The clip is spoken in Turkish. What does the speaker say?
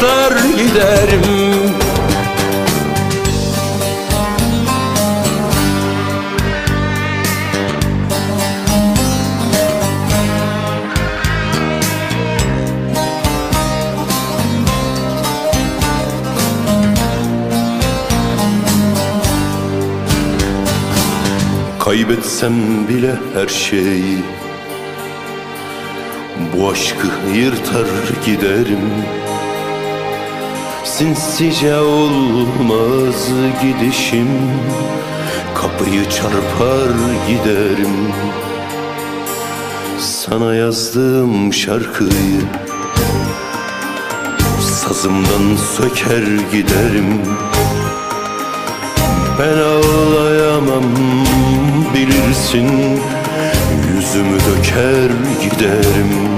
patlar giderim Kaybetsem bile her şeyi Bu aşkı yırtar giderim Sinsice olmaz gidişim Kapıyı çarpar giderim. Sana yazdığım şarkıyı Sazımdan söker giderim. Ben ağlayamam bilirsin Yüzümü döker giderim